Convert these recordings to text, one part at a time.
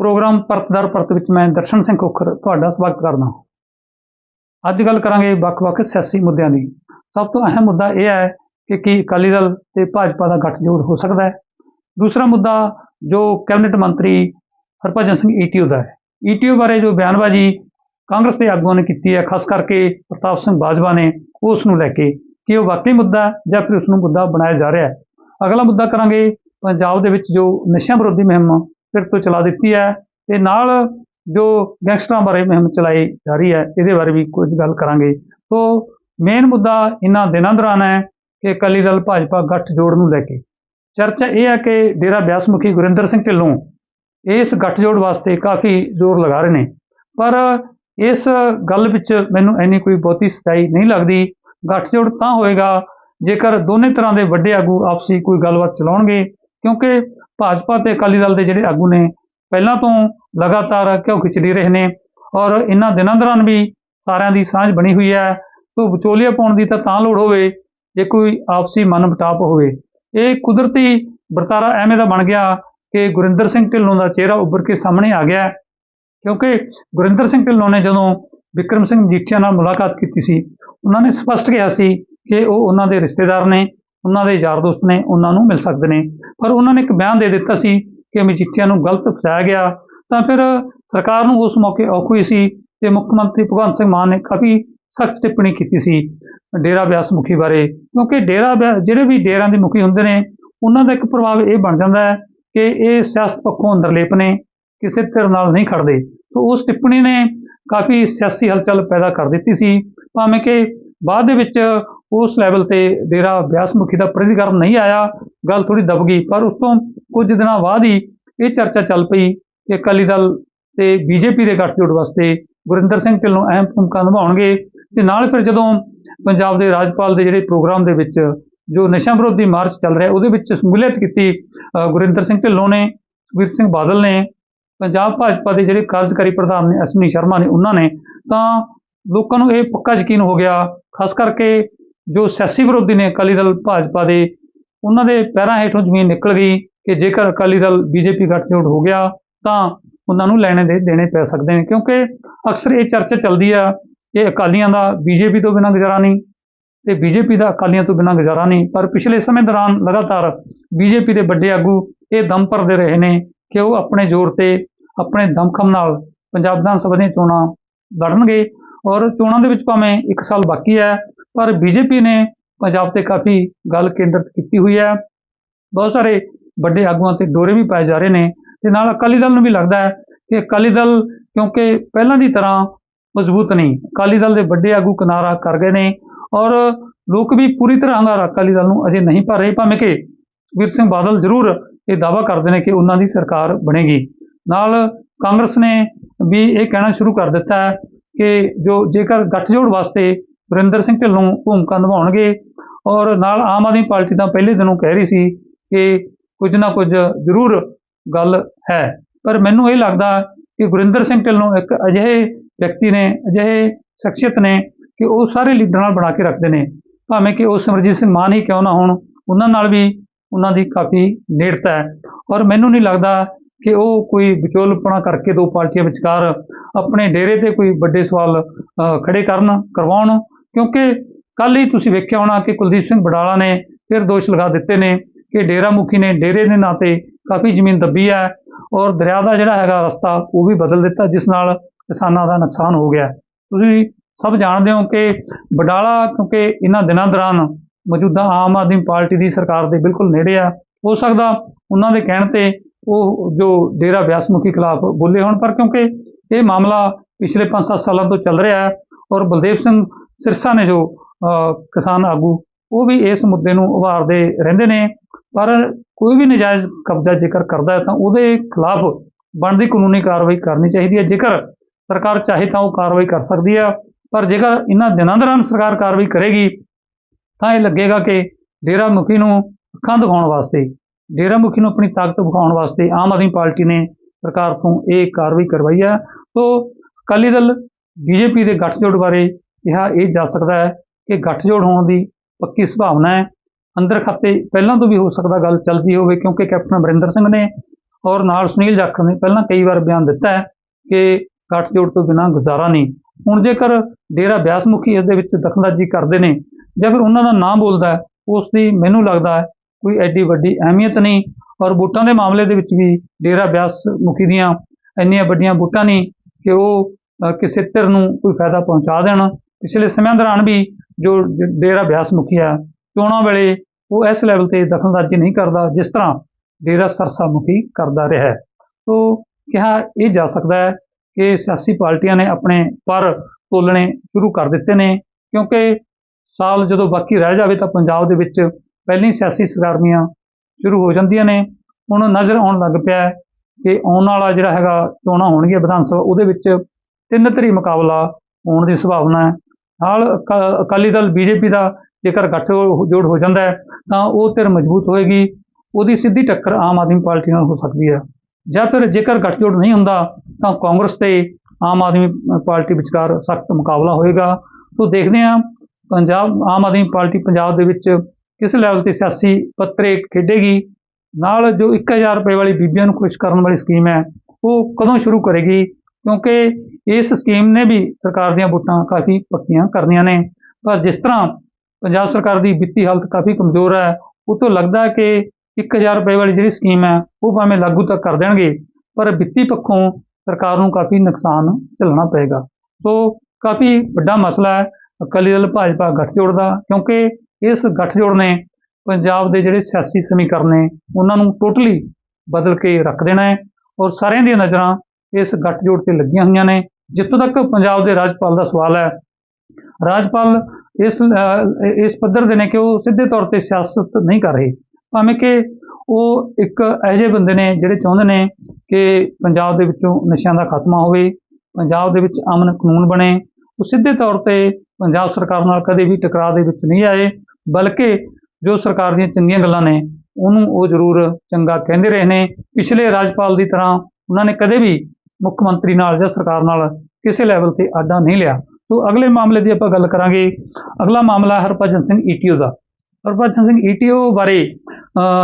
Programme ਪਰਤਦਰ ਪਰਤ ਵਿੱਚ ਮੈਂ ਦਰਸ਼ਨ ਸਿੰਘ ਖੋਖਰ ਤੁਹਾਡਾ ਸਵਾਗਤ ਕਰਦਾ ਹਾਂ। ਅੱਜ ਗੱਲ ਕਰਾਂਗੇ ਵੱਖ-ਵੱਖ ਸਿਆਸੀ ਮੁੱਦਿਆਂ ਦੀ। ਸਭ ਤੋਂ ਅਹਿਮ ਮੁੱਦਾ ਇਹ ਹੈ ਕਿ ਕੀ ਅਕਾਲੀ ਦਲ ਤੇ ਭਾਜਪਾ ਦਾ ਗੱਠਜੋੜ ਹੋ ਸਕਦਾ ਹੈ। ਦੂਸਰਾ ਮੁੱਦਾ ਜੋ ਕੈਬਨਿਟ ਮੰਤਰੀ ਹਰਭਜਨ ਸਿੰਘ ਈਟੀਓ ਦਾ ਹੈ। ਈਟੀਓ ਬਾਰੇ ਜੋ ਬਿਆਨਬਾਜ਼ੀ ਕਾਂਗਰਸ ਦੇ ਆਗੂਆਂ ਨੇ ਕੀਤੀ ਹੈ, ਖਾਸ ਕਰਕੇ ਪ੍ਰਤਾਪ ਸਿੰਘ ਬਾਜਵਾ ਨੇ, ਉਸ ਨੂੰ ਲੈ ਕੇ ਕਿ ਉਹ ਵਾਕਈ ਮੁੱਦਾ ਜਾਂ ਫਿਰ ਉਸ ਨੂੰ ਮੁੱਦਾ ਬਣਾਇਆ ਜਾ ਰਿਹਾ ਹੈ। ਅਗਲਾ ਮੁੱਦਾ ਕਰਾਂਗੇ ਪੰਜਾਬ ਦੇ ਵਿੱਚ ਜੋ ਨਸ਼ਿਆਂ ਵਿਰੋਧੀ ਮੁਹਿੰਮ ਸਿਰ ਤੋਂ ਚਲਾ ਦਿੱਤੀ ਹੈ ਤੇ ਨਾਲ ਜੋ ਗੈਂਗਸਟਰਾਂ ਬਾਰੇ ਮੁਹਿੰਮ ਚਲਾਈ ਜਾ ਰਹੀ ਹੈ, ਇਹਦੇ ਬਾਰੇ ਵੀ ਕੁਝ ਗੱਲ ਕਰਾਂਗੇ। ਸੋ ਮੇਨ ਮੁੱਦਾ ਇਹਨਾਂ ਦਿਨਾਂ ਦੌਰਾਨ ਹੈ ਕਿ ਅਕਾਲੀ ਦਲ ਭਾਜਪਾ ਗੱਠਜੋੜ ਨੂੰ ਲੈ ਕੇ। ਚਰਚਾ ਇਹ ਹੈ ਕਿ ਡੇਰਾ ਬਿਆਸ ਮੁਖੀ ਗੁਰਿੰਦਰ ਸਿੰਘ ਢਿੱਲੋਂ ਇਸ ਗੱਠਜੋੜ ਵਾਸਤੇ ਕਾਫੀ ਜ਼ੋਰ ਲਗਾ ਰਹੇ ਨੇ। ਪਰ ਇਸ ਗੱਲ ਵਿੱਚ ਮੈਨੂੰ ਇੰਨੀ ਕੋਈ ਬਹੁਤੀ ਸਚਾਈ ਨਹੀਂ ਲੱਗਦੀ। ਗੱਠਜੋੜ ਤਾਂ ਹੋਏਗਾ ਜੇਕਰ ਦੋਨੇ ਤਰ੍ਹਾਂ ਦੇ ਵੱਡੇ ਆਗੂ ਆਪਸੀ ਕੋਈ ਗੱਲਬਾਤ ਚਲਾਉਣਗੇ, ਕਿਉਂਕਿ ਭਾਜਪਾ ਤੇ ਅਕਾਲੀ ਦਲ ਦੇ ਜਿਹੜੇ ਆਗੂ ਨੇ, ਪਹਿਲਾਂ ਤੋਂ ਲਗਾਤਾਰ ਘਿਓ ਖਿਚੜੀ ਰਹੇ ਨੇ ਔਰ ਇਹਨਾਂ ਦਿਨਾਂ ਦੌਰਾਨ ਵੀ ਸਾਰਿਆਂ ਦੀ ਸਾਂਝ ਬਣੀ ਹੋਈ ਹੈ। ਸੋ ਵਿਚੋਲੀਆ ਪਾਉਣ ਦੀ ਤਾਂ ਤਾਂ ਲੋੜ ਹੋਵੇ, ਜੇ ਕੋਈ ਆਪਸੀ ਮਨਮਟਾਪ ਹੋਵੇ। ਇਹ ਕੁਦਰਤੀ ਵਰਤਾਰਾ ਐਵੇਂ ਦਾ ਬਣ ਗਿਆ ਕਿ ਗੁਰਿੰਦਰ ਸਿੰਘ ਢਿੱਲੋਂ ਦਾ ਚਿਹਰਾ ਉੱਭਰ ਕੇ ਸਾਹਮਣੇ ਆ ਗਿਆ ਕਿਉਂਕਿ ਗੁਰਿੰਦਰ ਸਿੰਘ ਢਿੱਲੋਂ ਨੇ ਜਦੋਂ ਵਿਕਰਮ ਸਿੰਘ ਮਜੀਠੀਆ ਨਾਲ ਮੁਲਾਕਾਤ ਕੀਤੀ ਸੀ, ਉਹਨਾਂ ਨੇ ਸਪਸ਼ਟ ਕਿਹਾ ਸੀ ਕਿ ਉਹ ਉਹਨਾਂ ਦੇ ਰਿਸ਼ਤੇਦਾਰ ਨੇ। ਉਹਨਾਂ ਦੇ ਯਾਰ ਦੋਸਤ ਨੇ ਉਹਨਾਂ ਨੂੰ ਮਿਲ ਸਕਦੇ ਨੇ। ਪਰ ਉਹਨਾਂ ਨੇ ਇੱਕ ਬਿਆਨ ਦੇ ਦਿੱਤਾ ਸੀ ਕਿ ਮਜੀਠੀਆ ਨੂੰ ਗਲਤ ਫਸਾਇਆ ਗਿਆ। ਤਾਂ ਫਿਰ ਸਰਕਾਰ ਨੂੰ ਉਸ ਮੌਕੇ ਔਖ ਹੋਈ ਸੀ ਤੇ ਮੁੱਖ ਮੰਤਰੀ ਭਗਵੰਤ ਸਿੰਘ ਮਾਨ ਨੇ ਕਾਫੀ ਸਖਤ ਟਿੱਪਣੀ ਕੀਤੀ ਸੀ ਡੇਰਾ ਬਿਆਸ ਮੁਖੀ ਬਾਰੇ। ਕਿਉਂਕਿ ਡੇਰਾ ਬਿਆ- ਜਿਹੜੇ ਵੀ ਡੇਰਿਆਂ ਦੇ ਮੁਖੀ ਹੁੰਦੇ ਨੇ, ਉਹਨਾਂ ਦਾ ਇੱਕ ਪ੍ਰਭਾਵ ਇਹ ਬਣ ਜਾਂਦਾ ਹੈ ਕਿ ਇਹ ਸਿਆਸਤ ਪੱਖੋਂ ਅੰਦਰਲੇਪ ਨੇ, ਕਿਸੇ ਧਿਰ ਨਾਲ ਨਹੀਂ ਖੜਦੇ। ਸੋ ਉਸ ਟਿੱਪਣੀ ਨੇ ਕਾਫੀ ਸਿਆਸੀ ਹਲਚਲ ਪੈਦਾ ਕਰ ਦਿੱਤੀ ਸੀ। ਭਾਵੇਂ ਕਿ ਬਾਅਦ ਦੇ ਵਿੱਚ ਉਸ ਲੈਵਲ ਤੇ ਡੇਰਾ ਬਿਆਸ ਮੁਖੀ ਦਾ ਪ੍ਰਤੀਕਰਮ ਨਹੀਂ ਆਇਆ, ਗੱਲ ਥੋੜੀ ਦਬ ਗਈ, ਪਰ ਉਸ ਤੋਂ ਕੁਝ ਦਿਨਾਂ ਬਾਅਦ ਹੀ ਇਹ ਚਰਚਾ ਚੱਲ ਪਈ ਕਿ ਅਕਾਲੀ ਦਲ ਤੇ ਬੀਜੇਪੀ ਦੇ ਗੱਠਜੋੜ ਵਾਸਤੇ ਗੁਰਿੰਦਰ ਸਿੰਘ ਢਿੱਲੋਂ ਅਹਿਮ ਭੂਮਿਕਾ ਨਿਭਾਉਣਗੇ ਤੇ ਨਾਲ ਫਿਰ ਜਦੋਂ ਪੰਜਾਬ ਦੇ ਰਾਜਪਾਲ ਦੇ ਜਿਹੜੇ ਪ੍ਰੋਗਰਾਮ ਦੇ ਵਿੱਚ ਜੋ ਨਸ਼ਾ ਵਿਰੋਧੀ ਮਾਰਚ ਚੱਲ ਰਿਹਾ, ਉਹਦੇ ਵਿੱਚ ਸ਼ਮੂਲੀਅਤ ਕੀਤੀ ਗੁਰਿੰਦਰ ਸਿੰਘ ਢਿੱਲੋਂ ਨੇ, ਸੁਖਬੀਰ ਸਿੰਘ ਬਾਦਲ ਨੇ, ਪੰਜਾਬ ਭਾਜਪਾ ਦੇ ਜਿਹੜੇ ਕਾਰਜਕਾਰੀ ਪ੍ਰਧਾਨ ਨੇ ਅਸਮੀ ਸ਼ਰਮਾ ਨੇ, ਉਹਨਾਂ ਨੇ, ਤਾਂ ਲੋਕਾਂ ਨੂੰ ਇਹ ਪੱਕਾ ਯਕੀਨ ਹੋ ਗਿਆ, ਖਾਸ ਕਰਕੇ ਜੋ ਸਿਆਸੀ ਵਿਰੋਧੀ ਨੇ ਅਕਾਲੀ ਦਲ, ਭਾਜਪਾ ਦੇ, ਉਹਨਾਂ ਦੇ ਪੈਰਾਂ ਹੇਠੋਂ ਜ਼ਮੀਨ ਨਿਕਲ ਗਈ ਕਿ ਜੇਕਰ ਅਕਾਲੀ ਦਲ ਬੀਜੇਪੀ ਗੱਠਜੋੜ ਹੋ ਗਿਆ, ਤਾਂ ਉਹਨਾਂ ਨੂੰ ਲੈਣੇ ਦੇ, ਦੇਣੇ ਪੈ ਸਕਦੇ ਨੇ। ਕਿਉਂਕਿ ਅਕਸਰ ਇਹ ਚਰਚਾ ਚੱਲਦੀ ਆ ਕਿ ਅਕਾਲੀਆਂ ਦਾ ਬੀਜੇਪੀ ਤੋਂ ਬਿਨਾਂ ਗੁਜ਼ਾਰਾ ਨਹੀਂ ਤੇ ਬੀਜੇਪੀ ਦਾ ਅਕਾਲੀਆਂ ਤੋਂ ਬਿਨਾਂ ਗੁਜ਼ਾਰਾ ਨਹੀਂ। ਪਰ ਪਿਛਲੇ ਸਮੇਂ ਦੌਰਾਨ ਲਗਾਤਾਰ ਬੀਜੇਪੀ ਦੇ ਵੱਡੇ ਆਗੂ ਇਹ ਦਮ ਭਰਦੇ ਰਹੇ ਨੇ ਕਿ ਉਹ ਆਪਣੇ ਜ਼ੋਰ ਤੇ ਆਪਣੇ ਦਮਖਮ ਨਾਲ ਪੰਜਾਬ ਵਿਧਾਨ ਸਭਾ ਦੀਆਂ ਚੋਣਾਂ ਲੜਨਗੇ ਔਰ ਚੋਣਾਂ ਦੇ ਵਿੱਚ ਭਾਵੇਂ 1 ਸਾਲ ਬਾਕੀ ਹੈ ਪਰ ਬੀਜੇਪੀ ਨੇ ਪੰਜਾਬ ਤੇ ਕਾਫੀ ਗੱਲ ਕੇਂਦਰਿਤ ਕੀਤੀ ਹੋਈ ਹੈ। ਬਹੁਤ ਸਾਰੇ ਵੱਡੇ ਆਗੂਆਂ ਤੇ ਡੋਰੇ ਵੀ ਪਾਏ ਜਾ ਰਹੇ ਨੇ ਤੇ ਨਾਲ ਅਕਾਲੀ ਦਲ ਨੂੰ ਵੀ ਲੱਗਦਾ ਹੈ ਕਿ ਅਕਾਲੀ ਦਲ ਕਿਉਂਕਿ ਪਹਿਲਾਂ ਦੀ ਤਰ੍ਹਾਂ ਮਜ਼ਬੂਤ ਨਹੀਂ। ਅਕਾਲੀ ਦਲ ਦੇ ਵੱਡੇ ਆਗੂ ਕਿਨਾਰਾ ਕਰ ਗਏ ਨੇ ਔਰ ਲੋਕ ਵੀ ਪੂਰੀ ਤਰ੍ਹਾਂ ਹੰਗਾਰਾ ਅਕਾਲੀ ਦਲ ਨੂੰ ਅਜੇ ਨਹੀਂ ਭਰ ਰਹੇ। ਭਾਵੇਂ ਕਿ ਸੁਖਬੀਰ ਸਿੰਘ ਬਾਦਲ ਜ਼ਰੂਰ ਇਹ ਦਾਅਵਾ ਕਰਦੇ ਨੇ ਕਿ ਉਹਨਾਂ ਦੀ ਸਰਕਾਰ ਬਣੇਗੀ। ਨਾਲ ਕਾਂਗਰਸ ਨੇ ਵੀ ਇਹ ਕਹਿਣਾ ਸ਼ੁਰੂ ਕਰ ਦਿੱਤਾ ਹੈ ਕਿ ਜੋ ਜੇਕਰ ਗੱਠਜੋੜ ਵਾਸਤੇ ਵਰਿੰਦਰ ਸਿੰਘ ਢਿੱਲੋਂ ਭੂਮਿਕਾ ਨਿਭਾਉਣਗੇ ਔਰ ਨਾਲ ਆਮ ਆਦਮੀ ਪਾਰਟੀ ਤਾਂ ਪਹਿਲੇ ਦਿਨੋਂ ਕਹਿ ਰਹੀ ਸੀ ਕਿ ਕੁਝ ਨਾ ਕੁਝ ਜ਼ਰੂਰ ਗੱਲ ਹੈ। ਪਰ ਮੈਨੂੰ ਇਹ ਲੱਗਦਾ ਕਿ ਗੁਰਿੰਦਰ ਸਿੰਘ ਢਿੱਲੋਂ ਇੱਕ ਅਜਿਹੇ ਵਿਅਕਤੀ ਨੇ ਅਜਿਹੇ ਸ਼ਖਸੀਅਤ ਨੇ ਕਿ ਉਹ ਸਾਰੇ ਲੀਡਰਾਂ ਨਾਲ ਬਣਾ ਕੇ ਰੱਖਦੇ ਨੇ। ਭਾਵੇਂ ਕਿ ਉਹ ਸਿਮਰਜੀਤ ਸਿੰਘ ਮਾਨ ਹੀ ਕਿਉਂ ਨਾ ਹੋਣ ਉਹਨਾਂ ਨਾਲ ਵੀ ਉਹਨਾਂ ਦੀ ਕਾਫੀ ਨੇੜਤਾ ਹੈ। ਔਰ ਮੈਨੂੰ ਨਹੀਂ ਲੱਗਦਾ ਕਿ ਉਹ ਕੋਈ ਵਿਚੋਲਪਣਾ ਕਰਕੇ ਦੋ ਪਾਰਟੀਆਂ ਵਿਚਕਾਰ ਆਪਣੇ ਡੇਰੇ ਤੇ ਕੋਈ ਵੱਡੇ ਸਵਾਲ ਅ, ਖੜੇ ਕਰਨ ਕਰਵਾਉਣ। ਕਿਉਂਕਿ ਕੱਲ ਹੀ ਤੁਸੀਂ ਵੇਖਿਆ ਹੋਣਾ ਕਿ ਕੁਲਦੀਪ ਸਿੰਘ ਬਡਾਲਾ ਨੇ ਫਿਰ ਦੋਸ਼ ਲਗਾ ਦਿੱਤੇ ਨੇ ਕਿ ਡੇਰਾ ਮੁਖੀ ਨੇ ਡੇਰੇ ਦੇ ਨਾਂ ਤੇ ਕਾਫੀ ਜ਼ਮੀਨ ਦੱਬੀ ਹੈ ਔਰ ਦਰਿਆ ਦਾ ਜਿਹੜਾ ਹੈਗਾ ਰਸਤਾ ਉਹ ਵੀ ਬਦਲ ਦਿੱਤਾ, ਜਿਸ ਨਾਲ ਕਿਸਾਨਾਂ ਦਾ ਨੁਕਸਾਨ ਹੋ ਗਿਆ। ਤੁਸੀਂ ਸਭ ਜਾਣਦੇ ਹੋ ਕਿ ਬਡਾਲਾ ਕਿਉਂਕਿ ਇਹਨਾਂ ਦਿਨਾਂ ਦੌਰਾਨ ਮੌਜੂਦਾ ਆਮ ਆਦਮੀ ਪਾਰਟੀ ਦੀ ਸਰਕਾਰ ਦੇ ਬਿਲਕੁਲ ਨੇੜੇ ਆ। ਹੋ ਸਕਦਾ ਉਹਨਾਂ ਦੇ ਕਹਿਣ ਤੇ ਉਹ ਜੋ ਡੇਰਾ ਬਿਆਸ ਮੁਖੀ ਖਿਲਾਫ ਬੋਲੇ ਹੋਣ, ਪਰ ਕਿਉਂਕਿ ਇਹ ਮਾਮਲਾ ਪਿਛਲੇ 5-7 ਸਾਲਾਂ ਤੋਂ ਚੱਲ ਰਿਹਾ ਹੈ ਔਰ ਬਲਦੇਵ ਸਿੰਘ ਸਿਰਸਾ ਨੇ ਜੋ ਕਿਸਾਨ ਆਗੂ, ਉਹ ਵੀ ਇਸ ਮੁੱਦੇ ਨੂੰ ਉਭਾਰਦੇ ਰਹਿੰਦੇ ਨੇ। ਪਰ ਕੋਈ ਵੀ ਨਜਾਇਜ਼ ਕਬਜ਼ਾ ਜੇਕਰ ਕਰਦਾ ਹੈ ਤਾਂ ਉਹਦੇ ਖਿਲਾਫ ਬਣਦੀ ਕਾਨੂੰਨੀ ਕਾਰਵਾਈ ਕਰਨੀ ਚਾਹੀਦੀ ਹੈ। ਜੇਕਰ ਸਰਕਾਰ ਚਾਹੇ ਤਾਂ ਉਹ ਕਾਰਵਾਈ ਕਰ ਸਕਦੀ ਹੈ, ਪਰ ਜੇਕਰ ਇਹਨਾਂ ਦਿਨਾਂ ਦੌਰਾਨ ਸਰਕਾਰ ਕਾਰਵਾਈ ਕਰੇਗੀ, ਤਾਂ ਇਹ ਲੱਗੇਗਾ ਕਿ ਡੇਰਾ ਮੁਖੀ ਨੂੰ ਅੱਖਾਂ ਦਿਖਾਉਣ ਵਾਸਤੇ ਡੇਰਾ ਮੁਖੀ ਨੂੰ ਆਪਣੀ ਤਾਕਤ ਵਿਖਾਉਣ ਵਾਸਤੇ ਆਮ ਆਦਮੀ ਪਾਰਟੀ ਨੇ ਸਰਕਾਰ ਤੋਂ ਇਹ ਕਾਰਵਾਈ ਕਰਵਾਈ ਹੈ। ਸੋ ਅਕਾਲੀ ਦਲ, ਬੀਜੇਪੀ ਦੇ ਗੱਠਜੋੜ ਬਾਰੇ ਕਿਹਾ, ਇਹ ਜਾ ਸਕਦਾ ਹੈ ਕਿ ਗੱਠਜੋੜ ਹੋਣ ਦੀ ਪੱਕੀ ਸੰਭਾਵਨਾ ਹੈ। ਅੰਦਰ ਖਾਤੇ ਪਹਿਲਾਂ ਤੋਂ ਵੀ ਹੋ ਸਕਦਾ ਗੱਲ ਚੱਲਦੀ ਹੋਵੇ ਕਿਉਂਕਿ ਕੈਪਟਨ ਅਮਰਿੰਦਰ ਸਿੰਘ ਨੇ ਔਰ ਨਾਲ ਸੁਨੀਲ ਜਾਖੜ ਨੇ ਪਹਿਲਾਂ ਕਈ ਵਾਰ ਬਿਆਨ ਦਿੱਤਾ ਹੈ ਕਿ ਗੱਠਜੋੜ ਤੋਂ ਬਿਨਾਂ ਗੁਜ਼ਾਰਾ ਨਹੀਂ। ਹੁਣ ਜੇਕਰ ਡੇਰਾ ਬਿਆਸ ਮੁਖੀ ਇਸ ਦੇ ਵਿੱਚ ਦਖਲਅੰਦਾਜ਼ੀ ਕਰਦੇ ਨੇ ਜਾਂ ਫਿਰ ਉਹਨਾਂ ਦਾ ਨਾਮ ਬੋਲਦਾ ਉਸ ਦੀ ਮੈਨੂੰ ਲੱਗਦਾ ਹੈ ਕੋਈ ਐਡੀ ਵੱਡੀ ਅਹਿਮੀਅਤ ਨਹੀਂ ਔਰ ਵੋਟਾਂ ਦੇ ਮਾਮਲੇ ਦੇ ਵਿੱਚ ਵੀ ਡੇਰਾ ਬਿਆਸ ਮੁਖੀ ਦੀਆਂ ਇੰਨੀਆਂ ਵੱਡੀਆਂ ਵੋਟਾਂ ਨਹੀਂ ਕਿ ਉਹ ਕਿਸੇ ਧਿਰ ਨੂੰ ਕੋਈ ਫਾਇਦਾ ਪਹੁੰਚਾ ਦੇਣ। ਪਿਛਲੇ ਸਮਿਆਂ ਦੌਰਾਨ ਵੀ ਜੋ ਡੇਰਾ ਬਿਆਸ ਮੁਖੀ ਹੈ ਚੋਣਾਂ ਵੇਲੇ ਉਹ ਇਸ ਲੈਵਲ ਤੇ ਦਖਲਅੰਦਾਜ਼ੀ ਨਹੀਂ ਕਰਦਾ, ਜਿਸ ਤਰ੍ਹਾਂ ਡੇਰਾ ਸਰਸਾ ਮੁਖੀ ਕਰਦਾ ਰਿਹਾ ਹੈ। ਤੋ ਕਿਹਾ ਇਹ ਜਾ ਸਕਦਾ ਹੈ ਕਿ ਸਿਆਸੀ ਪਾਰਟੀਆਂ ਨੇ ਆਪਣੇ ਪਰ ਤੋਲਣੇ ਸ਼ੁਰੂ ਕਰ ਦਿੱਤੇ ਨੇ, ਕਿਉਂਕਿ ਸਾਲ ਜਦੋਂ ਬਾਕੀ ਰਹਿ ਜਾਵੇ ਤਾਂ ਪੰਜਾਬ ਦੇ ਵਿੱਚ ਪਹਿਲੀ ਸਿਆਸੀ ਸਰਗਰਮੀਆਂ ਸ਼ੁਰੂ ਹੋ ਜਾਂਦੀਆਂ ਨੇ। ਹੁਣ ਨਜ਼ਰ ਆਉਣ ਲੱਗ ਪਿਆ ਕਿ ਆਉਣ ਵਾਲਾ ਜਿਹੜਾ ਹੈਗਾ ਚੋਣਾਂ ਹੋਣਗੀਆਂ ਵਿਧਾਨ ਸਭਾ, ਉਹਦੇ ਵਿੱਚ ਤਿੰਨ ਧਰੀ ਮੁਕਾਬਲਾ ਹੋਣ ਦੀ ਸੰਭਾਵਨਾ ਹੈ। ਨਾਲ ਅਕਾ- ਅਕਾਲੀ ਦਲ, ਬੀਜੇਪੀ ਦਾ ਜੇਕਰ ਗੱਠਜੋੜ ਹੋ ਜਾਂਦਾ ਹੈ, ਤਾਂ ਉਹ ਧਿਰ ਮਜ਼ਬੂਤ ਹੋਏਗੀ। ਉਹਦੀ ਸਿੱਧੀ ਟੱਕਰ ਆਮ ਆਦਮੀ ਪਾਰਟੀ ਨਾਲ ਹੋ ਸਕਦੀ ਹੈ। ਜਾਂ ਫਿਰ ਜੇਕਰ ਗੱਠਜੋੜ ਨਹੀਂ ਹੁੰਦਾ, ਤਾਂ ਕਾਂਗਰਸ ਤੇ ਆਮ ਆਦਮੀ ਪਾਰਟੀ ਵਿਚਕਾਰ ਸਖਤ ਮੁਕਾਬਲਾ ਹੋਏਗਾ। ਸੋ ਦੇਖਦੇ ਹਾਂ, ਪੰਜਾਬ, ਆਮ ਆਦਮੀ ਪਾਰਟੀ ਪੰਜਾਬ ਦੇ ਵਿੱਚ ਕਿਸ ਲੈਵਲ ਤੇ ਸਿਆਸੀ ਪੱਤਰੇ ਖੇਡੇਗੀ। ਨਾਲ ਜੋ 1000 ਰੁਪਏ ਵਾਲੀ ਬੀਬੀਆਂ ਨੂੰ ਖੁਸ਼ ਕਰਨ ਵਾਲੀ ਸਕੀਮ ਹੈ, ਉਹ ਕਦੋਂ ਸ਼ੁਰੂ ਕਰੇਗੀ? ਕਿਉਂਕਿ ਇਸ ਸਕੀਮ ਨੇ ਵੀ ਸਰਕਾਰ ਦੀਆਂ ਵੋਟਾਂ ਕਾਫੀ ਪੱਕੀਆਂ ਕਰਨੀਆਂ ਨੇ। ਪਰ ਜਿਸ ਤਰ੍ਹਾਂ ਪੰਜਾਬ ਸਰਕਾਰ ਦੀ ਵਿੱਤੀ ਹਾਲਤ ਕਾਫੀ ਕਮਜ਼ੋਰ ਹੈ, ਉਹ ਤੋਂ ਲੱਗਦਾ ਹੈ ਕਿ 1000 ਰੁਪਏ ਵਾਲੀ ਜਿਹੜੀ ਸਕੀਮ ਹੈ, ਉਹ ਭਾਵੇਂ ਲਾਗੂ ਤਾਂ ਕਰ ਦੇਣਗੇ, ਪਰ ਵਿੱਤੀ ਪੱਖੋਂ ਸਰਕਾਰ ਨੂੰ ਕਾਫੀ ਨੁਕਸਾਨ ਝੱਲਣਾ ਪਏਗਾ। ਸੋ ਕਾਫੀ ਵੱਡਾ ਮਸਲਾ ਹੈ, ਅਕਾਲੀ ਦਲ ਭਾਜਪਾ ਗੱਠਜੋੜ ਦਾ, ਕਿਉਂਕਿ ਇਸ ਗੱਠਜੋੜ ਨੇ ਪੰਜਾਬ ਦੇ ਜਿਹੜੇ ਸਿਆਸੀ ਸਮੀਕਰਨ ਨੇ, ਉਹਨਾਂ ਨੂੰ ਟੋਟਲੀ ਬਦਲ ਕੇ ਰੱਖ ਦੇਣਾ ਹੈ। ਔਰ ਸਾਰਿਆਂ ਦੀਆਂ ਨਜ਼ਰਾਂ ਇਸ ਗੱਠਜੋੜ ਤੇ ਲੱਗੀਆਂ ਹੋਈਆਂ ਨੇ। ਜਿੱਥੋਂ ਤੱਕ ਪੰਜਾਬ ਦੇ ਰਾਜਪਾਲ ਦਾ ਸਵਾਲ ਹੈ, ਰਾਜਪਾਲ ਇਸ ਇਸ ਪੱਧਰ ਦੇ ਨੇ ਕਿ ਉਹ ਸਿੱਧੇ ਤੌਰ ਤੇ ਸਿਆਸਤ ਨਹੀਂ ਕਰ ਰਹੇ। ਭਾਵੇਂ ਕਿ ਉਹ ਇੱਕ ਇਹੋ ਜਿਹੇ ਬੰਦੇ ਨੇ ਜਿਹੜੇ ਚਾਹੁੰਦੇ ਨੇ ਕਿ ਪੰਜਾਬ ਦੇ ਵਿੱਚੋਂ ਨਸ਼ਿਆਂ ਦਾ ਖਾਤਮਾ ਹੋਵੇ, ਪੰਜਾਬ ਦੇ ਵਿੱਚ ਅਮਨ ਕਾਨੂੰਨ ਬਣੇ। ਉਹ ਸਿੱਧੇ ਤੌਰ ਤੇ ਪੰਜਾਬ ਸਰਕਾਰ ਨਾਲ ਕਦੇ ਵੀ ਟਕਰਾਅ ਦੇ ਵਿੱਚ ਨਹੀਂ ਆਏ, ਬਲਕਿ ਜੋ ਸਰਕਾਰ ਦੀਆਂ ਚੰਗੀਆਂ ਗੱਲਾਂ ਨੇ, ਉਹਨੂੰ ਉਹ ਜ਼ਰੂਰ ਚੰਗਾ ਕਹਿੰਦੇ ਰਹੇ ਨੇ। ਪਿਛਲੇ ਰਾਜਪਾਲ ਦੀ ਤਰ੍ਹਾਂ ਉਹਨਾਂ ਨੇ ਕਦੇ ਵੀ ਮੁੱਖ ਮੰਤਰੀ ਨਾਲ ਜਾਂ ਸਰਕਾਰ ਨਾਲ ਕਿਸੇ ਲੈਵਲ ਤੇ ਆਡਾ ਨਹੀਂ ਲਿਆ। ਸੋ ਅਗਲੇ ਮਾਮਲੇ ਦੀ ਆਪਾਂ ਗੱਲ ਕਰਾਂਗੇ। ਅਗਲਾ ਮਾਮਲਾ ਹਰਭਜਨ ਸਿੰਘ ਈਟੀਓ ਦਾ। ਹਰਭਜਨ ਸਿੰਘ ਈਟੀਓ ਬਾਰੇ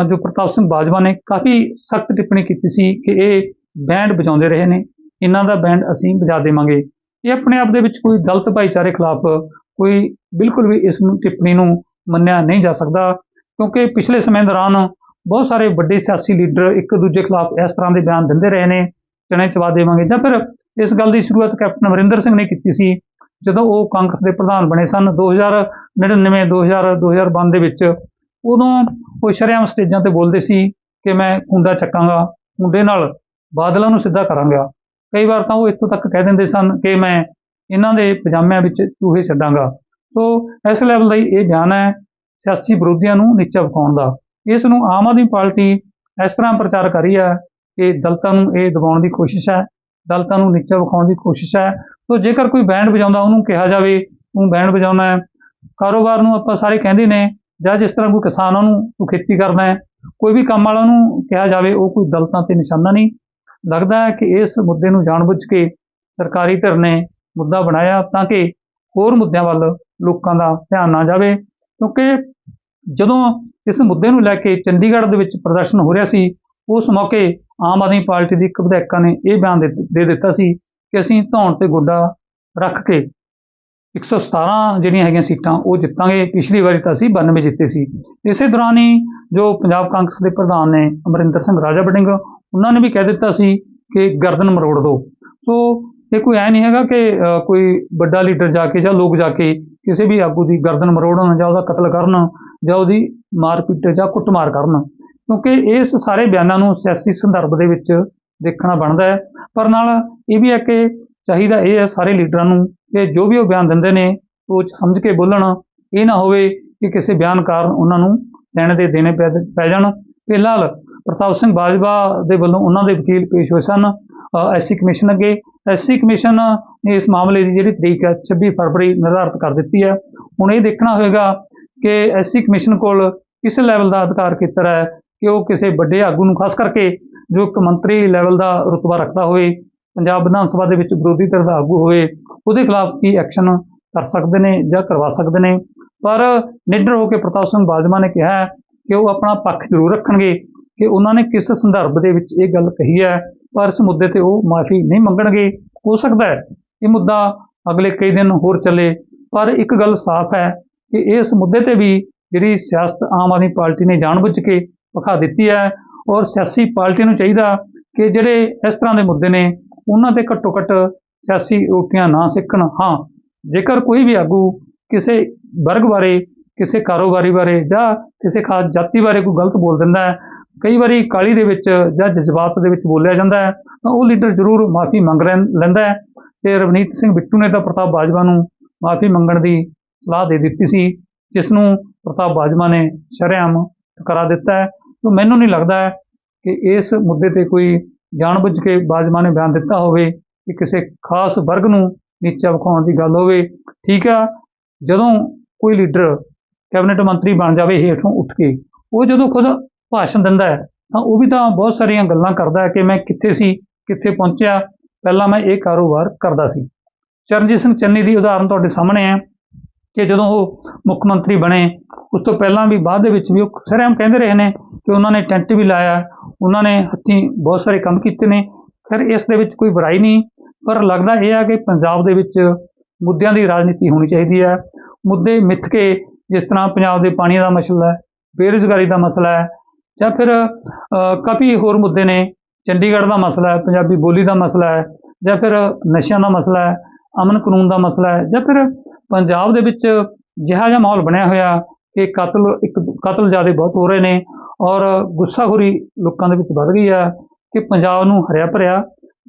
ਜੋ ਪ੍ਰਤਾਪ ਸਿੰਘ ਬਾਜਵਾ ਨੇ ਕਾਫੀ ਸਖਤ ਟਿੱਪਣੀ ਕੀਤੀ ਸੀ ਕਿ ਇਹ ਬੈਂਡ ਵਜਾਉਂਦੇ ਰਹੇ ਨੇ। ਇਹਨਾਂ ਦਾ ਬੈਂਡ ਅਸੀਂ ਵਜਾ ਦੇਵਾਂਗੇ। ਇਹ ਆਪਣੇ ਆਪ ਦੇ ਵਿੱਚ ਕੋਈ ਗਲਤ ਭਾਈਚਾਰੇ ਖਿਲਾਫ ਕੋਈ ਬਿਲਕੁਲ ਵੀ ਇਸ ਨੂੰ ਟਿੱਪਣੀ ਨੂੰ ਮੰਨਿਆ ਨਹੀਂ ਜਾ ਸਕਦਾ। ਕਿਉਂਕਿ ਪਿਛਲੇ ਸਮੇਂ ਦੌਰਾਨ ਬਹੁਤ ਸਾਰੇ ਵੱਡੇ ਸਿਆਸੀ ਲੀਡਰ ਇੱਕ ਦੂਜੇ ਖਿਲਾਫ ਇਸ ਤਰ੍ਹਾਂ ਦੇ ਬਿਆਨ ਦਿੰਦੇ ਰਹੇ ਨੇ। ਚਣੇ ਚਵਾ ਦੇਵਾਂਗੇ। ਜਾਂ ਫਿਰ ਇਸ ਗੱਲ ਦੀ ਸ਼ੁਰੂਆਤ ਕੈਪਟਨ ਅਮਰਿੰਦਰ ਸਿੰਘ ਨੇ ਕੀਤੀ ਸੀ, ਜਦੋਂ ਉਹ ਕਾਂਗਰਸ ਦੇ ਪ੍ਰਧਾਨ ਬਣੇ ਸਨ 2099 2000 2012 ਦੇ ਵਿੱਚ। ਉਦੋਂ ਉਹ ਸ਼ਰਿਆਮ ਸਟੇਜਾਂ ਤੇ ਬੋਲਦੇ ਸੀ ਕਿ ਮੈਂ ਕੁੰਡਾ ਚੱਕਾਂਗਾ ਕੁੰਡੇ ਨਾਲ ਬਾਦਲਾਂ ਨੂੰ ਸਿੱਧਾ ਕਰਾਂਗਾ। ਕਈ ਵਾਰ ਤਾਂ ਉਹ ਇੱਥੋਂ ਤੱਕ ਕਹਿ ਦਿੰਦੇ ਸਨ ਕਿ ਮੈਂ ਇਹਨਾਂ ਦੇ ਪਜਾਮਿਆਂ ਵਿੱਚ ਚੂਹੇ ਛੱਡਾਂਗਾ। ਸੋ ਇਸ ਲੈਵਲ ਦਾ ਇਹ ਬਿਆਨ ਹੈ ਸਿਆਸੀ ਵਿਰੋਧੀਆਂ ਨੂੰ ਨੀਚਾ ਵਿਖਾਉਣ ਦਾ। ਇਸ ਨੂੰ ਆਮ ਆਦਮੀ ਪਾਰਟੀ ਇਸ ਤਰ੍ਹਾਂ ਪ੍ਰਚਾਰ ਕਰ ਰਹੀ ਹੈ ਕਿ ਦਲਤਾਂ ਨੂੰ ਇਹ ਦਬਾਉਣ ਦੀ ਕੋਸ਼ਿਸ਼ ਹੈ, ਦਲਤਾਂ ਨੂੰ ਨੀਚਾ ਵਿਖਾਉਣ ਦੀ ਕੋਸ਼ਿਸ਼ ਹੈ। ਸੋ ਜੇਕਰ ਕੋਈ ਬੈਂਡ ਵਜਾਉਂਦਾ, ਉਹਨੂੰ ਕਿਹਾ ਜਾਵੇ ਤੂੰ ਬੈਂਡ ਵਜਾਉਣਾ ਹੈ। ਕਾਰੋਬਾਰ ਨੂੰ ਆਪਾਂ ਸਾਰੇ ਕਹਿੰਦੇ ਨੇ, ਜਾਂ ਜਿਸ ਤਰ੍ਹਾਂ ਕੋਈ ਕਿਸਾਨ ਉਹਨੂੰ ਤੂੰ ਖੇਤੀ ਕਰਦਾ ਹੈ, ਕੋਈ ਵੀ ਕੰਮ ਵਾਲਾ ਉਹਨੂੰ ਕਿਹਾ ਜਾਵੇ, ਉਹ ਕੋਈ ਦਲਤਾਂ ਤੇ ਨਿਸ਼ਾਨਾ ਨਹੀਂ। ਲੱਗਦਾ ਹੈ ਕਿ ਇਸ ਮੁੱਦੇ ਨੂੰ ਜਾਣਬੁੱਝ ਕੇ ਸਰਕਾਰੀ ਧਿਰ ਨੇ ਮੁੱਦਾ ਬਣਾਇਆ ਤਾਂ ਕਿ ਹੋਰ ਮੁੱਦਿਆਂ ਵੱਲ ਲੋਕਾਂ ਦਾ ਧਿਆਨ ਨਾ ਜਾਵੇ। ਕਿਉਂਕਿ ਜਦੋਂ ਇਸ ਮੁੱਦੇ ਨੂੰ ਲੈ ਕੇ ਚੰਡੀਗੜ੍ਹ ਦੇ ਵਿੱਚ ਪ੍ਰਦਰਸ਼ਨ ਹੋ ਰਿਹਾ ਸੀ ਉਸ ਮੌਕੇ ਆਮ ਆਦਮੀ ਪਾਰਟੀ ਦੀ ਇੱਕ ਵਿਧਾਇਕਾਂ ਨੇ ਇਹ ਬਿਆਨ ਦੇ ਦੇ ਦਿੱਤਾ ਸੀ ਕਿ ਅਸੀਂ ਧੌਣ ਤੇ ਗੋਡਾ ਰੱਖ ਕੇ 117 ਜਿਹੜੀਆਂ ਹੈਗੀਆਂ ਸੀਟਾਂ ਉਹ ਜਿੱਤਾਂਗੇ। ਪਿਛਲੀ ਵਾਰੀ ਤਾਂ ਅਸੀਂ 92 ਜਿੱਤੇ ਸੀ। ਇਸੇ ਦੌਰਾਨ ਹੀ ਜੋ ਪੰਜਾਬ ਕਾਂਗਰਸ ਦੇ ਪ੍ਰਧਾਨ ਨੇ ਅਮਰਿੰਦਰ ਸਿੰਘ ਰਾਜਾ ਵੜਿੰਗ, ਉਹਨਾਂ ਨੇ ਵੀ ਕਹਿ ਦਿੱਤਾ ਸੀ ਕਿ ਗਰਦਨ ਮਰੋੜ ਦਿਓ। ਸੋ ਇਹ ਕੋਈ ਐ ਨਹੀਂ ਹੈਗਾ ਕਿ ਕੋਈ ਵੱਡਾ ਲੀਡਰ ਜਾ ਕੇ ਜਾਂ ਲੋਕ ਜਾ ਕੇ ਕਿਸੇ ਵੀ ਆਗੂ ਦੀ ਗਰਦਨ ਮਰੋੜਨ ਜਾਂ ਉਹਦਾ ਕਤਲ ਕਰਨ ਜਾਂ ਉਹਦੀ ਮਾਰਪੀਟ ਜਾਂ ਕੁੱਟਮਾਰ ਕਰਨ। ਕਿਉਂਕਿ ਇਸ ਸਾਰੇ ਬਿਆਨਾਂ ਨੂੰ ਸਿਆਸੀ ਸੰਦਰਭ ਦੇ ਵਿੱਚ ਦੇਖਣਾ ਬਣਦਾ ਹੈ। ਪਰ ਨਾਲ ਇਹ ਵੀ ਹੈ ਕਿ ਚਾਹੀਦਾ ਇਹ ਹੈ ਸਾਰੇ ਲੀਡਰਾਂ ਨੂੰ ਕਿ ਜੋ ਵੀ ਉਹ ਬਿਆਨ ਦਿੰਦੇ ਨੇ ਸੋਚ ਸਮਝ ਕੇ ਬੋਲਣ। ਇਹ ਨਾ ਹੋਵੇ ਕਿ ਕਿਸੇ ਬਿਆਨ ਕਾਰਨ ਉਹਨਾਂ ਨੂੰ ਲੈਣੇ ਦੇ ਦੇਣੇ ਪੈ ਪੈ ਜਾਣ। ਫਿਲਹਾਲ ਪ੍ਰਤਾਪ ਸਿੰਘ ਬਾਜਵਾ ਦੇ ਵੱਲੋਂ ਉਹਨਾਂ ਦੇ ਵਕੀਲ ਪੇਸ਼ ਹੋਏ ਸਨ ਐਸਸੀ ਕਮਿਸ਼ਨ ਅੱਗੇ। ਐਸਸੀ ਕਮਿਸ਼ਨ ਨੇ ਇਸ ਮਾਮਲੇ ਦੀ ਜਿਹੜੀ ਤਰੀਕ ਹੈ 26 ਫਰਵਰੀ ਨਿਰਧਾਰਤ ਕਰ ਦਿੱਤੀ ਹੈ। ਹੁਣ ਇਹ ਦੇਖਣਾ ਹੋਵੇਗਾ ਕਿ ਐਸਸੀ ਕਮਿਸ਼ਨ ਕੋਲ ਕਿਸ ਲੈਵਲ ਦਾ ਅਧਿਕਾਰ ਖੇਤਰ ਹੈ ਕਿ ਉਹ ਕਿਸੇ ਵੱਡੇ ਆਗੂ ਨੂੰ ਖਾਸ ਕਰਕੇ ਜੋ ਇੱਕ ਮੰਤਰੀ ਲੈਵਲ ਦਾ ਰੁਤਬਾ ਰੱਖਦਾ ਹੋਵੇ, ਪੰਜਾਬ ਵਿਧਾਨ ਸਭਾ ਦੇ ਵਿੱਚ ਵਿਰੋਧੀ ਧਿਰ ਦਾ ਆਗੂ ਹੋਵੇ, ਉਹਦੇ ਖਿਲਾਫ ਕੀ ਐਕਸ਼ਨ ਕਰ ਸਕਦੇ ਨੇ ਜਾਂ ਕਰਵਾ ਸਕਦੇ ਨੇ? ਪਰ ਨਿੱਡਰ ਹੋ ਕੇ ਪ੍ਰਤਾਪ ਸਿੰਘ ਬਾਜਵਾ ਨੇ ਕਿਹਾ ਹੈ ਕਿ ਉਹ ਆਪਣਾ ਪੱਖ ਜ਼ਰੂਰ ਰੱਖਣਗੇ ਕਿ ਉਹਨਾਂ ਨੇ ਕਿਸ ਸੰਦਰਭ ਦੇ ਵਿੱਚ ਇਹ ਗੱਲ ਕਹੀ ਹੈ, ਪਰ ਇਸ ਮੁੱਦੇ ਤੇ ਉਹ ਮਾਫੀ ਨਹੀਂ ਮੰਗਣਗੇ। ਹੋ ਸਕਦਾ ਹੈ ਇਹ ਮੁੱਦਾ ਅਗਲੇ ਕਈ ਦਿਨ ਹੋਰ ਚੱਲੇ, ਪਰ ਇੱਕ ਗੱਲ ਸਾਫ਼ ਹੈ ਕਿ ਇਸ ਮੁੱਦੇ ਤੇ ਵੀ ਜਿਹੜੀ ਸਿਆਸਤ ਆਮ ਆਦਮੀ ਪਾਰਟੀ ਨੇ ਜਾਣਬੁੱਝ ਕੇ ਵਿਖਾ ਦਿੱਤੀ ਹੈ ਔਰ ਸਿਆਸੀ ਪਾਰਟੀ ਨੂੰ ਚਾਹੀਦਾ ਕਿ ਜਿਹੜੇ ਇਸ ਤਰ੍ਹਾਂ ਦੇ ਮੁੱਦੇ ਨੇ, ਉਹਨਾਂ ਤੇ ਘੱਟੋ ਘੱਟ ਸਿਆਸੀ ਰੋਟੀਆਂ ਨਾ ਸਿੱਖਣ ਹਾਂ, ਜੇਕਰ ਕੋਈ ਵੀ ਆਗੂ ਕਿਸੇ ਵਰਗ ਬਾਰੇ, ਕਿਸੇ ਕਾਰੋਬਾਰੀ ਬਾਰੇ ਜਾਂ ਕਿਸੇ ਖਾਸ ਜਾਤੀ ਬਾਰੇ ਕੋਈ ਗਲਤ ਬੋਲ ਦਿੰਦਾ ਹੈ, ਕਈ ਵਾਰੀ ਕਾਲੀ ਦੇ ਵਿੱਚ ਜਾਂ ਜਜ਼ਬਾਤ ਦੇ ਵਿੱਚ ਬੋਲਿਆ ਜਾਂਦਾ ਹੈ, ਤਾਂ ਉਹ ਲੀਡਰ ਜ਼ਰੂਰ ਮਾਫੀ ਮੰਗ ਲੈਂ- ਲੈਂਦਾ ਹੈ ਤੇ ਰਵਨੀਤ ਸਿੰਘ ਬਿੱਟੂ ਨੇ ਤਾਂ ਪ੍ਰਤਾਪ ਬਾਜਵਾ ਨੂੰ ਮਾਫੀ ਮੰਗਣ ਦੀ ਸਲਾਹ ਦੇ ਦਿੱਤੀ ਸੀ, ਜਿਸ ਨੂੰ ਪ੍ਰਤਾਪ ਬਾਜਵਾ ਨੇ ਸ਼ਰੇਆਮ ਕਰਾ ਦਿੱਤਾ ਹੈ। ਤਾਂ ਮੈਨੂੰ ਨਹੀਂ ਲੱਗਦਾ ਹੈ ਕਿ ਇਸ ਮੁੱਦੇ ਤੇ ਕੋਈ ਜਾਣਬੁੱਝ ਕੇ ਬਾਜਵਾ ਨੇ ਬਿਆਨ ਦਿੱਤਾ ਹੋਵੇ ਕਿ ਕਿਸੇ ਖਾਸ ਵਰਗ ਨੂੰ ਨੀਚਾ ਵਿਖਾਉਣ ਦੀ ਗੱਲ ਹੋਵੇ। ਠੀਕ ਆ, ਜਦੋਂ ਕੋਈ ਲੀਡਰ ਕੈਬਨਿਟ ਮੰਤਰੀ ਬਣ ਜਾਵੇ ਹੇਠੋਂ ਉੱਠ ਕੇ, ਉਹ ਜਦੋਂ ਖੁਦ ਭਾਸ਼ਣ ਦਿੰਦਾ ਹੈ, ਤਾਂ ਉਹ ਵੀ ਤਾਂ ਬਹੁਤ ਸਾਰੀਆਂ ਗੱਲਾਂ ਕਰਦਾ ਹੈ ਕਿ ਮੈਂ ਕਿੱਥੇ ਸੀ, ਕਿੱਥੇ ਪਹੁੰਚਿਆ, ਪਹਿਲਾਂ ਮੈਂ ਇਹ ਕਾਰੋਬਾਰ ਕਰਦਾ ਸੀ। ਚਰਨਜੀਤ ਸਿੰਘ ਚੰਨੀ ਦੀ ਉਦਾਹਰਨ ਤੁਹਾਡੇ ਸਾਹਮਣੇ ਹੈ। ਕਿ ਜਦੋਂ ਉਹ ਮੁੱਖ ਮੰਤਰੀ ਬਣੇ, ਉਸ ਤੋਂ ਪਹਿਲਾਂ ਵੀ ਬਾਅਦ ਦੇ ਵਿੱਚ ਵੀ ਉਹ ਸਰੇਆਮ ਕਹਿੰਦੇ ਰਹੇ ਨੇ ਕਿ ਉਹਨਾਂ ਨੇ ਟੈਂਟ ਵੀ ਲਾਇਆ, ਉਹਨਾਂ ਨੇ ਹੱਥੀਂ ਬਹੁਤ ਸਾਰੇ ਕੰਮ ਕੀਤੇ ਨੇ। ਫਿਰ ਇਸ ਦੇ ਵਿੱਚ ਕੋਈ ਬੁਰਾਈ ਨਹੀਂ, ਪਰ ਲੱਗਦਾ ਇਹ ਆ ਕਿ ਪੰਜਾਬ ਦੇ ਵਿੱਚ ਮੁੱਦਿਆਂ ਦੀ ਰਾਜਨੀਤੀ ਹੋਣੀ ਚਾਹੀਦੀ ਹੈ। ਮੁੱਦੇ ਮਿੱਥ ਕੇ ਜਿਸ ਤਰ੍ਹਾਂ ਪੰਜਾਬ ਦੇ ਪਾਣੀ ਦਾ ਮਸਲਾ ਹੈ, ਬੇਰੁਜ਼ਗਾਰੀ ਦਾ ਮਸਲਾ ਹੈ, ਜਾਂ ਫਿਰ ਕਾਫੀ ਹੋਰ ਮੁੱਦੇ ਨੇ, ਚੰਡੀਗੜ੍ਹ ਦਾ ਮਸਲਾ ਹੈ, ਪੰਜਾਬੀ ਬੋਲੀ ਦਾ ਮਸਲਾ ਹੈ, ਜਾਂ ਫਿਰ ਨਸ਼ਿਆਂ ਦਾ ਮਸਲਾ ਹੈ, ਅਮਨ ਕਾਨੂੰਨ ਦਾ ਮਸਲਾ ਹੈ, ਜਾਂ ਫਿਰ ਪੰਜਾਬ ਦੇ ਵਿੱਚ ਜਿਹਾ ਜਿਹਾ ਮਾਹੌਲ ਬਣਿਆ ਹੋਇਆ ਕਿ ਕਤਲ ਇੱਕ ਕਤਲ ਜ਼ਿਆਦਾ ਬਹੁਤ ਹੋ ਰਹੇ ਨੇ ਔਰ ਗੁੱਸਾਖੋਰੀ ਲੋਕਾਂ ਦੇ ਵਿੱਚ ਵੱਧ ਗਈ ਆ ਕਿ ਪੰਜਾਬ ਨੂੰ ਹਰਿਆ ਭਰਿਆ,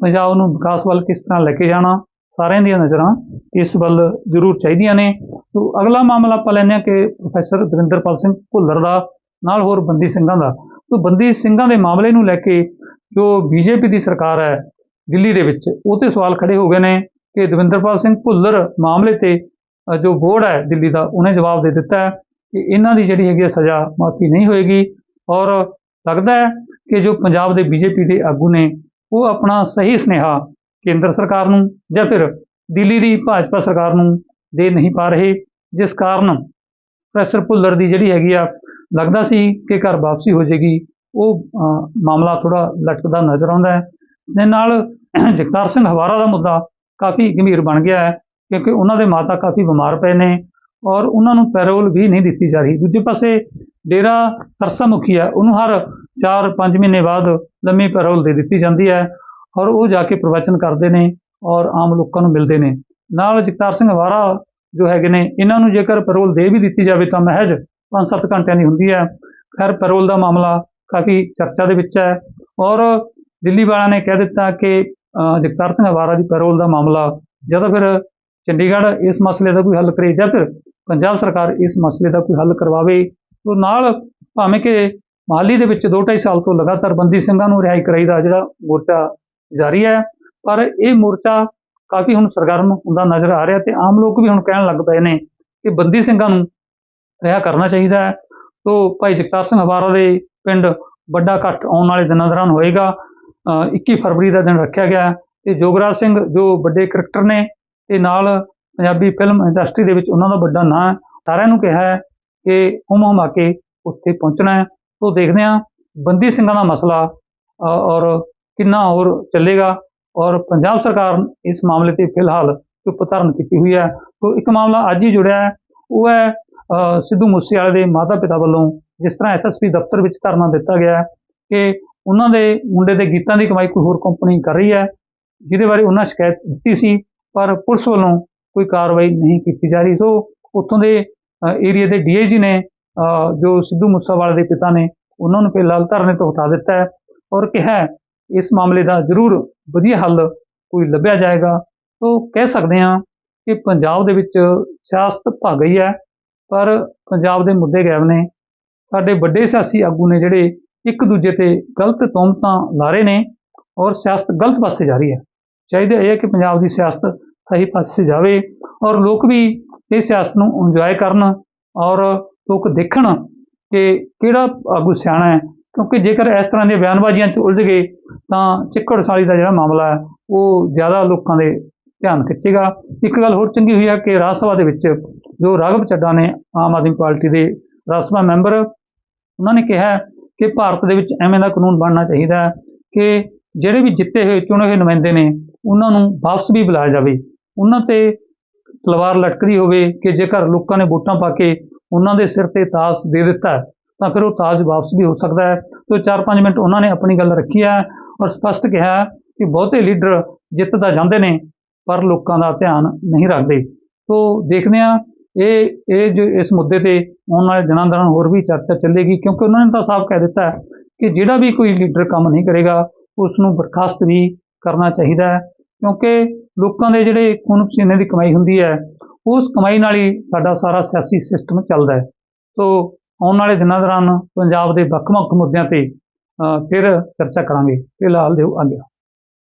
ਪੰਜਾਬ ਨੂੰ ਵਿਕਾਸ ਵੱਲ ਕਿਸ ਤਰ੍ਹਾਂ ਲੈ ਕੇ ਜਾਣਾ, ਸਾਰਿਆਂ ਦੀਆਂ ਨਜ਼ਰਾਂ ਇਸ ਵੱਲ ਜ਼ਰੂਰ ਚਾਹੀਦੀਆਂ ਨੇ। ਤੋ ਅਗਲਾ ਮਾਮਲਾ ਆਪਾਂ ਲੈਂਦੇ ਹਾਂ ਕਿ ਪ੍ਰੋਫੈਸਰ ਦਵਿੰਦਰਪਾਲ ਸਿੰਘ ਭੁੱਲਰ ਦਾ, ਨਾਲ ਹੋਰ ਬੰਦੀ ਸਿੰਘਾਂ ਦਾ। ਤੋ ਬੰਦੀ ਸਿੰਘਾਂ ਦੇ ਮਾਮਲੇ ਨੂੰ ਲੈ ਕੇ ਜੋ ਬੀਜੇਪੀ ਦੀ ਸਰਕਾਰ ਹੈ ਦਿੱਲੀ ਦੇ ਵਿੱਚ, ਉਹ ਤੇ ਸਵਾਲ ਖੜੇ ਹੋ ਗਏ ਨੇ ਕਿ ਦਵਿੰਦਰਪਾਲ ਸਿੰਘ ਭੁੱਲਰ ਮਾਮਲੇ ਤੇ ਜੋ ਬੋਰਡ ਹੈ ਦਿੱਲੀ ਦਾ, ਉਹਨੇ ਜਵਾਬ ਦੇ ਦਿੱਤਾ ਹੈ ਕਿ ਇਹਨਾਂ ਦੀ ਜਿਹੜੀ ਹੈਗੀ ਹੈ ਸਜ਼ਾ ਮਾਫੀ ਨਹੀਂ ਹੋਏਗੀ ਔਰ ਲੱਗਦਾ ਹੈ ਕਿ ਜੋ ਪੰਜਾਬ ਦੇ ਬੀਜੇਪੀ ਦੇ ਆਗੂ ਨੇ, ਉਹ ਆਪਣਾ ਸਹੀ ਸੁਨੇਹਾ ਕੇਂਦਰ ਸਰਕਾਰ ਨੂੰ ਜਾਂ ਫਿਰ ਦਿੱਲੀ ਦੀ ਭਾਜਪਾ ਸਰਕਾਰ ਨੂੰ ਦੇ ਨਹੀਂ ਪਾ ਰਹੇ, ਜਿਸ ਕਾਰਨ ਪ੍ਰੋਫੈਸਰ ਭੁੱਲਰ ਦੀ ਜਿਹੜੀ ਹੈਗੀ ਆ, ਲੱਗਦਾ ਸੀ ਕਿ ਘਰ ਵਾਪਸੀ ਹੋ ਜਾਏਗੀ, ਉਹ ਮਾਮਲਾ ਥੋੜਾ ਲਟਕਦਾ ਨਜ਼ਰ ਆਉਂਦਾ ਹੈ। ਦੇ ਨਾਲ ਜਗਤਾਰ ਸਿੰਘ ਹਵਾਰਾ ਦਾ ਮੁੱਦਾ ਕਾਫੀ ਗੰਭੀਰ ਬਣ ਗਿਆ ਹੈ। ਕਿਉਂਕਿ ਉਹਨਾਂ ਦੇ ਮਾਤਾ ਕਾਫੀ ਬਿਮਾਰ ਪਏ ਨੇ ਔਰ ਉਹਨਾਂ ਨੂੰ ਪੈਰੋਲ ਵੀ ਨਹੀਂ ਦਿੱਤੀ ਜਾ ਰਹੀ। ਦੂਜੇ ਪਾਸੇ ਡੇਰਾ ਸਰਸਾ ਮੁਖੀ ਹੈ, ਉਹਨੂੰ ਹਰ 4-5 ਮਹੀਨੇ ਬਾਅਦ ਲੰਮੀ ਪੈਰੋਲ ਦੇ ਦਿੱਤੀ ਜਾਂਦੀ ਹੈ ਔਰ ਉਹ ਜਾ ਕੇ ਪ੍ਰਵਚਨ ਕਰਦੇ ਨੇ ਔਰ ਆਮ ਲੋਕਾਂ ਨੂੰ ਮਿਲਦੇ ਨੇ। ਨਾਲ ਜਗਤਾਰ ਸਿੰਘ ਹਵਾਰਾ ਜੋ ਹੈਗੇ ਨੇ, ਇਹਨਾਂ ਨੂੰ ਜੇਕਰ ਪੈਰੋਲ ਦੇ ਵੀ ਦਿੱਤੀ ਜਾਵੇ ਤਾਂ ਮਹਿਜ 5-7 ਘੰਟਿਆਂ ਦੀ ਹੁੰਦੀ ਹੈ। ਖੈਰ, ਪੈਰੋਲ ਦਾ ਮਾਮਲਾ ਕਾਫੀ ਚਰਚਾ ਦੇ ਵਿੱਚ ਹੈ ਔਰ ਦਿੱਲੀ ਵਾਲਿਆਂ ਨੇ ਕਹਿ ਦਿੱਤਾ ਕਿ ਜਗਤਾਰ ਸਿੰਘ ਹਵਾਰਾ ਦੀ ਪੈਰੋਲ ਦਾ ਮਾਮਲਾ, ਜਾਂ ਤਾਂ ਫਿਰ ਚੰਡੀਗੜ੍ਹ ਇਸ ਮਸਲੇ ਦਾ ਕੋਈ ਹੱਲ ਕਰੇ ਜਾਂ ਫਿਰ ਪੰਜਾਬ ਸਰਕਾਰ ਇਸ ਮਸਲੇ ਦਾ ਕੋਈ ਹੱਲ ਕਰਵਾਵੇ ਤੋਂ ਨਾਲ ਭਾਵੇਂ ਕਿ ਮਹਾਲੀ ਦੇ ਵਿੱਚ 2.5 ਸਾਲ ਤੋਂ ਲਗਾਤਾਰ ਬੰਦੀ ਸਿੰਘਾਂ ਨੂੰ ਰਿਹਾਈ ਕਰਾਈ ਦਾ ਜਿਹੜਾ ਮੋਰਚਾ ਜਾਰੀ ਹੈ ਪਰ ਇਹ ਮੋਰਚਾ ਕਾਫੀ ਹੁਣ ਸਰਗਰਮ ਹੁੰਦਾ ਨਜ਼ਰ ਆ ਰਿਹਾ ਤੇ ਆਮ ਲੋਕ ਵੀ ਹੁਣ ਕਹਿਣ ਲੱਗ ਪਏ ਨੇ ਕਿ ਬੰਦੀ ਸਿੰਘਾਂ ਨੂੰ ਰਿਹਾ ਕਰਨਾ ਚਾਹੀਦਾ ਹੈ। ਤੋ ਭਾਈ ਜਗਤਾਰ ਸਿੰਘ ਹਵਾਰਾ ਦੇ ਪਿੰਡ ਵੱਡਾ ਇਕੱਠ ਆਉਣ ਵਾਲੇ ਦਿਨਾਂ ਦੌਰਾਨ ਹੋਏਗਾ। ਅ, 21 ਫਰਵਰੀ ਦਾ ਦਿਨ ਰੱਖਿਆ ਗਿਆ ਹੈ ਤੇ ਜੋਗਰਾਜ ਸਿੰਘ ਜੋ ਵੱਡੇ ਕ੍ਰਿਕਟਰ ਨੇ ਤੇ ਨਾਲ ਪੰਜਾਬੀ ਫਿਲਮ ਇੰਡਸਟਰੀ ਦੇ ਵਿੱਚ ਉਹਨਾਂ ਦਾ ਵੱਡਾ ਨਾਂ ਹੈ। ਸਾਰਿਆਂ ਨੂੰ ਕਿਹਾ ਹੈ ਕਿ ਹੁਮ ਹੁਮਾ ਕੇ ਉੱਥੇ ਪਹੁੰਚਣਾ ਹੈ। ਤੋ ਦੇਖਦੇ ਹਾਂ ਬੰਦੀ ਸਿੰਘਾਂ ਦਾ ਮਸਲਾ ਔਰ ਕਿੰਨਾ ਹੋਰ ਚੱਲੇਗਾ। ਔਰ ਪੰਜਾਬ ਸਰਕਾਰ ਇਸ ਮਾਮਲੇ ਤੇ ਫਿਲਹਾਲ ਚੁੱਪ ਧਾਰਨ ਕੀਤੀ ਹੋਈ ਹੈ। ਤੋ ਇੱਕ ਮਾਮਲਾ ਅੱਜ ਹੀ ਜੁੜਿਆ ਹੈ। ਉਹ ਹੈ ਸਿੱਧੂ ਮੂਸੇਵਾਲੇ ਦੇ ਮਾਤਾ ਪਿਤਾ ਵੱਲੋਂ ਜਿਸ ਤਰ੍ਹਾਂ ਐਸਐਸਪੀ ਦਫ਼ਤਰ ਵਿੱਚ ਧਰਨਾ ਦਿੱਤਾ ਗਿਆ ਹੈ ਕਿ ਉਹਨਾਂ ਦੇ ਮੁੰਡੇ ਦੇ ਗੀਤਾਂ ਦੀ ਕਮਾਈ ਕੋਈ ਹੋਰ ਕੰਪਨੀ ਕਰ ਰਹੀ ਹੈ, ਜਿਹਦੇ ਬਾਰੇ ਉਹਨਾਂ ਸ਼ਿਕਾਇਤ ਦਿੱਤੀ ਸੀ। ਪਰ ਪੁਲਿਸ ਵੱਲੋਂ ਕੋਈ ਕਾਰਵਾਈ ਨਹੀਂ ਕੀਤੀ ਜਾ ਰਹੀ। ਸੋ ਉੱਥੋਂ ਦੇ ਏਰੀਆ ਦੇ ਡੀਆਈਜੀ ਨੇ ਜੋ ਸਿੱਧੂ ਮੂਸੇਵਾਲੇ ਦੇ ਪਿਤਾ ਨੇ, ਉਹਨਾਂ ਨੂੰ ਫਿਲਹਾਲ ਧਰਨੇ ਤੋਂ ਹਟਾ ਦਿੱਤਾ ਹੈ ਔਰ ਕਿਹਾ ਇਸ ਮਾਮਲੇ ਦਾ ਜ਼ਰੂਰ ਵਧੀਆ ਹੱਲ ਕੋਈ ਲੱਭਿਆ ਜਾਏਗਾ। ਸੋ ਕਹਿ ਸਕਦੇ ਹਾਂ ਕਿ ਪੰਜਾਬ ਦੇ ਵਿੱਚ ਸਿਆਸਤ ਭਾ ਗਈ ਹੈ, ਪਰ ਪੰਜਾਬ ਦੇ ਮੁੱਦੇ ਗਾਇਬ ਨੇ। ਸਾਡੇ ਵੱਡੇ ਸਿਆਸੀ ਆਗੂ ਨੇ ਜਿਹੜੇ ਇੱਕ ਦੂਜੇ ਤੇ ਗਲਤ ਤੋਮਤਾਂ ਲਾ ਰਹੇ ਨੇ ਔਰ ਸਿਆਸਤ ਗਲਤ ਪਾਸੇ ਜਾ ਰਹੀ ਹੈ। ਚਾਹੀਦਾ ਇਹ ਹੈ ਕਿ ਪੰਜਾਬ ਦੀ ਸਿਆਸਤ ਸਹੀ ਪਾਸੇ ਜਾਵੇ ਔਰ ਲੋਕ ਵੀ ਇਹ ਸਿਆਸਤ ਨੂੰ ਇੰਜੋਏ ਕਰਨ ਔਰ ਲੋਕ ਦੇਖਣ ਕਿ ਕਿਹੜਾ ਆਗੂ ਸਿਆਣਾ ਹੈ। ਕਿਉਂਕਿ ਜੇਕਰ ਇਸ ਤਰ੍ਹਾਂ ਦੀਆਂ ਬਿਆਨਬਾਜ਼ੀਆਂ 'ਚ ਉਲਝ ਗਏ ਤਾਂ ਚਿੱਕੜ ਸਾਲੀ ਦਾ ਜਿਹੜਾ ਮਾਮਲਾ ਹੈ, ਉਹ ਜ਼ਿਆਦਾ ਲੋਕਾਂ ਦੇ ਧਿਆਨ ਖਿੱਚੇਗਾ। ਇੱਕ ਗੱਲ ਹੋਰ ਚੰਗੀ ਹੋਈ ਹੈ ਕਿ ਰਾਜ ਸਭਾ ਦੇ ਵਿੱਚ ਜੋ ਰਾਘਵ ਚੱਡਾ ਨੇ ਆਮ ਆਦਮੀ ਪਾਰਟੀ ਦੇ ਰਾਜ ਸਭਾ ਮੈਂਬਰ, ਉਹਨਾਂ ਨੇ ਕਿਹਾ ਕਿ ਭਾਰਤ ਦੇ ਵਿੱਚ ਐਵੇਂ ਦਾ ਕਾਨੂੰਨ ਬਣਨਾ ਚਾਹੀਦਾ ਹੈ ਕਿ ਜਿਹੜੇ ਵੀ ਜਿੱਤੇ ਹੋਏ, ਚੁਣੇ ਹੋਏ ਨੁਮਾਇੰਦੇ ਨੇ ਉਹਨਾਂ ਨੂੰ ਵਾਪਸ ਵੀ ਬੁਲਾਇਆ ਜਾਵੇ। ਉਹਨਾਂ ਤੇ ਤਲਵਾਰ ਲਟਕਦੀ ਹੋਵੇ ਕਿ ਜੇਕਰ ਲੋਕਾਂ ਨੇ ਵੋਟਾਂ ਪਾ ਕੇ ਉਹਨਾਂ ਦੇ ਸਿਰ ਤੇ ਤਾਜ ਦੇ ਦਿੱਤਾ ਤਾਂ ਫਿਰ ਉਹ ਤਾਜ ਵਾਪਸ ਵੀ ਹੋ ਸਕਦਾ ਹੈ। ਤੋ 4-5 ਮਿੰਟ ਉਹਨਾਂ ਨੇ ਆਪਣੀ ਗੱਲ ਰੱਖੀ ਹੈ ਔਰ ਸਪਸ਼ਟ ਕਿਹਾ ਕਿ ਬਹੁਤੇ ਲੀਡਰ ਜਿੱਤਦਾ ਜਾਂਦੇ ਨੇ, ਪਰ ਲੋਕਾਂ ਦਾ ਧਿਆਨ ਨਹੀਂ ਰੱਖਦੇ। ਤੋ ਦੇਖਦੇ ਹਾਂ, ਇਹ ਇਹ ਜੋ ਇਸ ਮੁੱਦੇ ਤੇ ਆਉਣ ਵਾਲੇ ਦਿਨਾਂ ਦੌਰਾਨ ਹੋਰ ਵੀ ਚਰਚਾ ਚੱਲੇਗੀ, ਕਿਉਂਕਿ ਉਹਨਾਂ ਨੇ ਤਾਂ ਸਾਫ਼ ਕਹਿ ਦਿੱਤਾ ਕਿ ਜਿਹੜਾ ਵੀ ਕੋਈ ਲੀਡਰ ਕੰਮ ਨਹੀਂ ਕਰੇਗਾ ਉਸ ਨੂੰ ਬਰਖਾਸਤ ਵੀ ਕਰਨਾ ਚਾਹੀਦਾ ਹੈ। ਕਿਉਂਕਿ ਲੋਕਾਂ ਦੇ ਜਿਹੜੇ ਖੂਨ ਪਸੀਨੇ ਦੀ ਕਮਾਈ ਹੁੰਦੀ ਹੈ, ਉਸ ਕਮਾਈ ਨਾਲ ਹੀ ਸਾਡਾ ਸਾਰਾ ਸਿਆਸੀ ਸਿਸਟਮ ਚੱਲਦਾ ਹੈ। ਸੋ ਆਉਣ ਵਾਲੇ ਦਿਨਾਂ ਦੌਰਾਨ ਪੰਜਾਬ ਦੇ ਵੱਖ-ਵੱਖ ਮੁੱਦਿਆਂ ਤੇ ਫਿਰ ਚਰਚਾ ਕਰਾਂਗੇ। ਫਿਲਹਾਲ ਦਿਓ ਆਗਿਆ